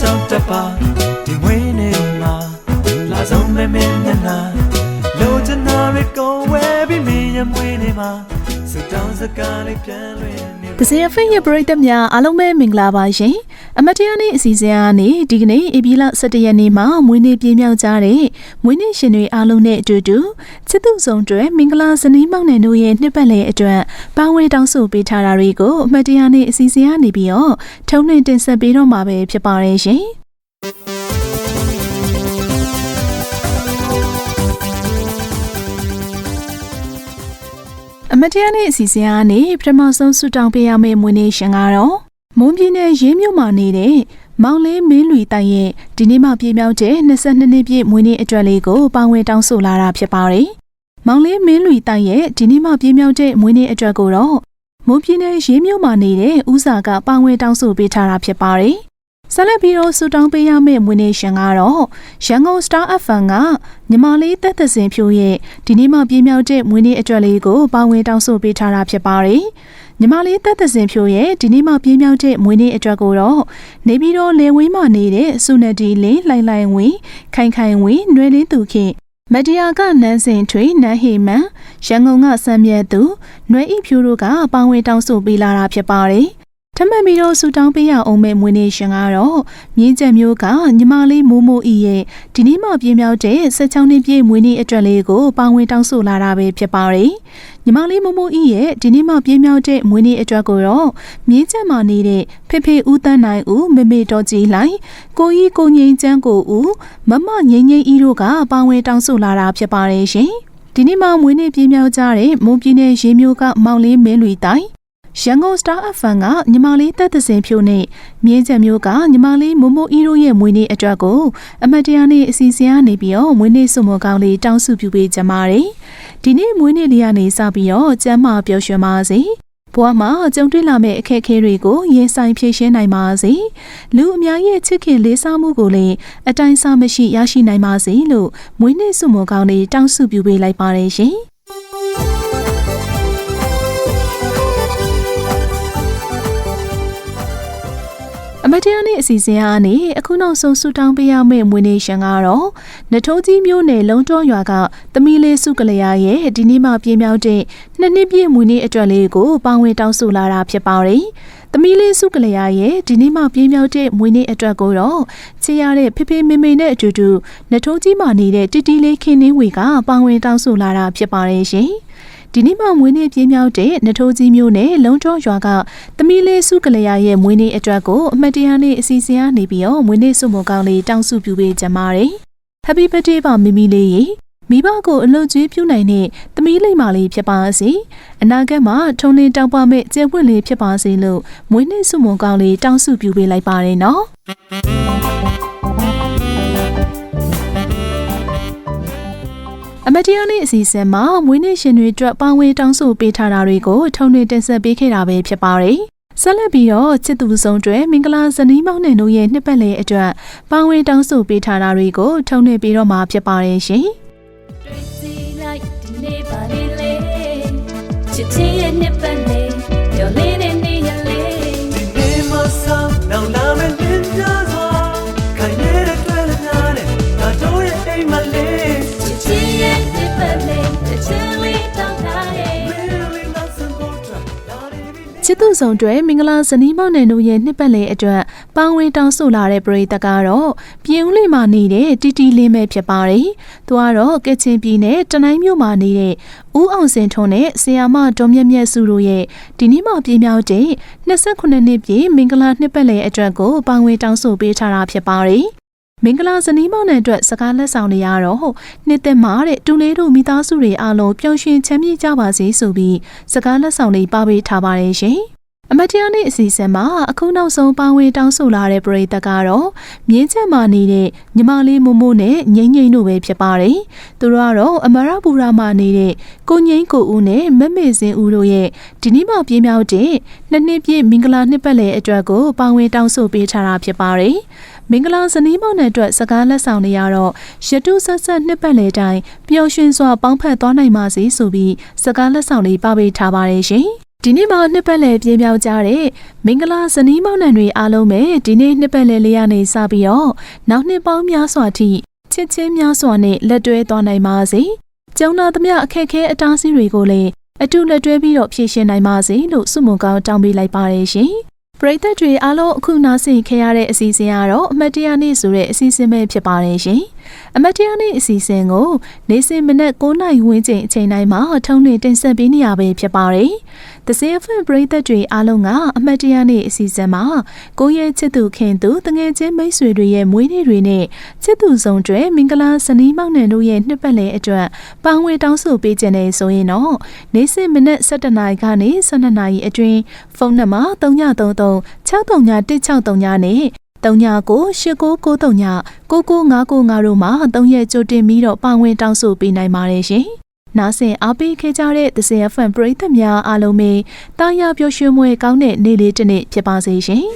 ကြောင့်တပါဒီမွေးနေမှာလာဆုံးမဲမဲနဲ့နာလိုချင်တာတွေကိုဝဲပြီးမင်းရမွေးနေမှာစတောင်းစကားလေးပြန်လွင်နေ။ ဒဇင်ဖိတ်ရဲ့ပရိသတ်များအားလုံးပဲမင်္ဂလာပါရှင်။အမတ်တရားနေ့အစီအစဉ်ကနေဒီကနေ့ဧပြီလ17ရက်နေ့မှာမွေးနေ့ပြည့်မြောက်ကြတဲ့မွေးနေ့ရှင်တွေအားလုံးနဲ့အတူတူချစ်သူဆောင်တွေမင်္ဂလာဇနီးမောင်နှံတို့ရဲ့နှစ်ပတ်လည်အတွက်ပါဝင်တောင်းဆိုပေးထားတာတွေကိုအမတ်တရားနေ့အစီအစဉ်ကနေပြီးတော့ထုံးနှင့်တင်ဆက်ပေးတော့မှာပဲဖြစ်ပါတယ်ရှင်။ အမတ်တရားနေ့အစီအစဉ်ကနေပထမဆုံးဆုတောင်းပေးရမယ့်မွေးနေ့ရှင်ကတော့မွန်ပြည်နယ်ရေးမြို့မှာနေတဲ့မောင်လေးမင်းလူတိုင်ရဲ့ဒီနေ့မှပြည့်မြောက်တဲ့22နှစ်ပြည့်မွေးနေ့အတွက်လေးကိုပါဝင်တောင်းဆိုလာတာဖြစ်ပါတယ်။မောင်လေးမင်းလူတိုင်ရဲ့ဒီနေ့မှပြည့်မြောက်တဲ့မွေးနေ့အတွက်ကိုတော့မွန်ပြည်နယ်ရေးမြို့မှာနေတဲ့ဦးစာကပါဝင်တောင်းဆိုပေးထားတာဖြစ်ပါတယ်။ ဆက်လက်ပြီးတော့ဆုတောင်းပေးရမယ့်မွေးနေ့ရှင်ကတော့ရန်ကုန် Star FM ကညီမလေးတက်သက်စင်ဖြိုးရဲ့ဒီနေ့မှပြည့်မြောက်တဲ့မွေးနေ့အတွက်လေးကိုပါဝင်တောင်းဆိုပေးထားတာဖြစ်ပါတယ်။ညီမလေးတက်သက်စင်ဖြိုးရဲ့ဒီနေ့မှပြည့်မြောက်တဲ့မွေးနေ့အတွက်ကိုတော့နေပြီးတော့လေဝင်းမှနေတဲ့စုနဒီလင်းလှိုင်လှိုင်ဝင်းခိုင်ခိုင်ဝင်းနွယ်လင်းသူခင်မတရားကနန်းစင်ထွေနန်းဟေမန်ရန်ကုန်ကစံမြတ်သူနွယ်ဤဖြူတို့ကပါဝင်တောင်းဆိုပေးလာတာဖြစ်ပါတယ်။ ထပ်မံပြီးတော့ဆူတောင်းပေးရအောင်မဲ့မွေးနေ့ရှင်ကတော့မြင်းကျက်မျိုးကညီမလေးမိုးမိုးဤရဲ့ဒီနေ့မှပြင်းမြောက်တဲ့16နှစ်ပြည့်မွေးနေ့အတွက်လေးကိုပါဝင်တောင်းဆိုလာတာပဲဖြစ်ပါတယ်။ညီမလေးမိုးမိုးဤရဲ့ဒီနေ့မှပြင်းမြောက်တဲ့မွေးနေ့အတွက်ကိုတော့မြင်းကျက်မှာနေတဲ့ဖေဖေဦးတန်းနိုင်ဦးမေမေတော်ကြီးလိုင်းကိုကြီးကိုငိမ့်ချမ်းကိုဦးမမငိမ့်ငိမ့်ဤတို့ကပါဝင်တောင်းဆိုလာတာဖြစ်ပါတယ်ရှင်။ဒီနေ့မှမွေးနေ့ပြင်းမြောက်ကြတဲ့မွန်ပြည်နယ်ရေမျိုးကမောင်လေးမင်းလူတိုင် ရန်ကုန် Star FM ကညီမလေးတက်သစင်ဖြိုးနဲ့မြင်းချက်မျိုးကညီမလေးမိုမိုအီရိုရဲ့မွေးနေ့အတွက်ကိုအမတ်တရားနေ့အစီအစဉ်ကနေပြီးတော့မွေးနေ့စုမကောင်းလေးတောင်းစုပြုပေးကြပါတယ်။ဒီနေ့မွေးနေ့လေးကနေစပြီးတော့ကျမ်းမာပျော်ရွှင်ပါစေ။ဘဝမှာကြုံတွေ့လာမယ့်အခက်အခဲတွေကိုရင်ဆိုင်ဖြေရှင်းနိုင်ပါစေ။လူအများရဲ့ချစ်ခင်လေးစားမှုကိုလည်းအတိုင်းစားမရှိရရှိနိုင်ပါစေလို့မွေးနေ့စုမကောင်းလေးတောင်းစုပြုပေးလိုက်ပါတယ်ရှင်။ အမတ်တရားနေ့အစီအစဉ်အားနေအခုနောက်ဆုံးဆူတောင်းပေးရမယ့်မွေးနေ့ရှင်ကတော့နထိုးကြီးမျိုးနယ်လုံတော်ရွာကသမီးလေးစုကလျာရဲ့ဒီနေ့မှပြင်းမြောက်တဲ့နှစ်နှစ်ပြည့်မွေးနေ့အတွက်လေးကိုပါဝင်တောင်းဆိုလာတာဖြစ်ပါတယ်။သမီးလေးစုကလျာရဲ့ဒီနေ့မှပြင်းမြောက်တဲ့မွေးနေ့အတွက်ကိုတော့ချစ်ရတဲ့ဖေဖေမေမေနဲ့အတူတူနထိုးကြီးမှနေတဲ့တီတီလေးခင်နှင်းဝေကပါဝင်တောင်းဆိုလာတာဖြစ်ပါတယ်ရှင်။ ဒီနေ့မှမွေးနေ့ပြင်းမြောက်တဲ့နထိုးကြီးမျိုးနဲ့လုံတော်ရွာကသမီးလေးစုကလျာရဲ့မွေးနေ့အတွက်ကိုအမတ်တရားနေ့အစီအစဉ်ကနေပြီးတော့မွေးနေ့စုမကောင်းလေးတောင်းစုပြုပေးကြပါတယ်။ Happy birthday ပါမိမိလေးရေမိဘကိုအလွန်ကျွေးပြုနိုင်တဲ့သမီးလိမ္မာလေးဖြစ်ပါစေအနာဂတ်မှာထုံလင်းတောင်းပမဲ့ကျင့်ဝတ်လေးဖြစ်ပါစေလို့မွေးနေ့စုမကောင်းလေးတောင်းစုပြုပေးလိုက်ပါတယ်နော် အမတ်တရားနေ့အစီအစဉ်မှာမွေးနေ့ရှင်တွေအတွက်ပါဝင်တောင်းဆိုပေးထားတာတွေကိုထုံနေတင်ဆက်ပေးခဲ့တာပဲဖြစ်ပါတယ်။ဆက်လက်ပြီးတော့ချစ်သူဆုံးတွေမင်္ဂလာဇနီးမောင်နှံတို့ရဲ့နှစ်ပတ်လည်အတွက်ပါဝင်တောင်းဆိုပေးထားတာတွေကိုထုံနေပြီးတော့မှာဖြစ်ပါတယ်ရှင်။တွေ့စီလိုက်ဒီနေ့ပါလေလေချစ်ချင်းရဲ့နှစ်ပတ်လေးပျော် ချစ်သူဆောင်တွေမင်္ဂလာဇနီးမောင်နှံတို့ရဲ့နှစ်ပတ်လည်အတွက်ပါဝင်တောင်းဆိုလာတဲ့ပရိသတ်ကတော့ပြင်ဦးလေးမှာနေတဲ့တီတီလင်းပဲဖြစ်ပါတယ်။သူကတော့ကချင်ပြည်နယ်တနိုင်းမြို့မှာနေတဲ့ဦးအောင်စင်ထွန်းနဲ့ဆီယာမဒေါ်မြတ်မြတ်စုတို့ရဲ့ဒီနေ့မှပြင်းမြောက်တဲ့28နှစ်ပြည့်မင်္ဂလာနှစ်ပတ်လည်အတွက်ကိုပါဝင်တောင်းဆိုပေးထားတာဖြစ်ပါတယ်။မင်္ဂလာဇနီးမောင်နှံအတွက်စကားလက်ဆောင်တွေရတော့နှစ်သက်မှာတဲ့တူလေးတို့မိသားစုတွေအားလုံးပျော်ရွှင်ချမ်းမြေ့ကြပါစေဆိုပြီးစကားလက်ဆောင်တွေပါပေးထားပါတယ်ရှင်။ အမတ်တရားနေ့အစီအစဉ်မှာအခုနောက်ဆုံးပါဝင်တောင်းဆိုလာတဲ့ပရိသတ်ကတော့မြင်းချက်မာနေတဲ့ညီမလေးမို့မို့နဲ့ငိမ့်ငိမ့်တို့ပဲဖြစ်ပါတယ်။သူတို့ကတော့အမရပူရာမှာနေတဲ့ကိုငိမ့်ကိုဦးနဲ့မမေစင်ဦးတို့ရဲ့ဒီနေ့မှပြင်းမြောက်တဲ့နှစ်နှစ်ပြည့်မင်္ဂလာနှစ်ပတ်လည်အတွက်ကိုပါဝင်တောင်းဆိုပေးထားတာဖြစ်ပါတယ်။မင်္ဂလာဇနီးမောင်နှံအတွက်စကားလက်ဆောင်တွေကတော့ရတုဆက်ဆက်နှစ်ပတ်လည်တိုင်းပျော်ရွှင်စွာပေါင်းဖက်သွားနိုင်ပါစေဆိုပြီးစကားလက်ဆောင်လေးပါပေးထားပါတယ်ရှင်။ ဒီနေ့မှာနှစ်ပတ်လည်ပြင်းပြောင်းကြတဲ့မင်္ဂလာဇနီးမောင်နှံတွေအားလုံးပဲဒီနေ့နှစ်ပတ်လည်လေးရနေစပြီးတော့နောက်နှစ်ပေါင်းများစွာထိချစ်ချင်းများစွာနဲ့လက်တွဲသွားနိုင်ပါစေ။ကျုံနာသမျှအခက်အခဲအတားအဆီးတွေကိုလည်းအတူလက်တွဲပြီးတော့ဖြေရှင်းနိုင်ပါစေလို့ဆုမွန်ကောင်းတောင်းပေးလိုက်ပါတယ်ရှင်။ပရိသတ်တွေအားလုံးအခုနားဆင်ခဲ့ရတဲ့အစီအစဉ်ကတော့အမတ်တရားနေ့ဆိုတဲ့အစီအစဉ်ပဲဖြစ်ပါတယ်ရှင်။ အမတ်တရားနေ့အစီအစဉ်ကိုနေ့စဉ်မနက်9:00နာရီဝန်းကျင်အချိန်တိုင်းမှာထုံးလွှင့်တင်ဆက်ပေးနေရပဲဖြစ်ပါတယ်။ The CFN ပရိသတ်တွေအားလုံးကအမတ်တရားနေ့အစီအစဉ်မှာကိုယ့်ရဲ့ချစ်သူခင်သူတငယ်ချင်းမိတ်ဆွေတွေရဲ့မွေးနေ့တွေနဲ့ချစ်သူဆောင်တွေမင်္ဂလာဇနီးမောင်နှံတို့ရဲ့နှစ်ပတ်လည်အတွက်ပန်းဝေတောင်းဆိုပေးခြင်းနဲ့ဆိုရင်တော့နေ့စဉ်မနက်7:00နာရီကနေ12:00နာရီအတွင်းဖုန်းနံပါတ်3933 631639နဲ့ 3998969995တို့မှာ3ရက်ကြိုတင်ပြီးတော့ပါဝင်တောင်းဆိုပေးနိုင်ပါတယ်ရှင်။နားဆင်အားပေးခဲ့ကြတဲ့သစင် FM ပရိသတ်များအားလုံးပဲတာယာပျော်ရွှင်မွေကောင်းတဲ့နေ့လေးတစ်နေ့ဖြစ်ပါစေရှင်။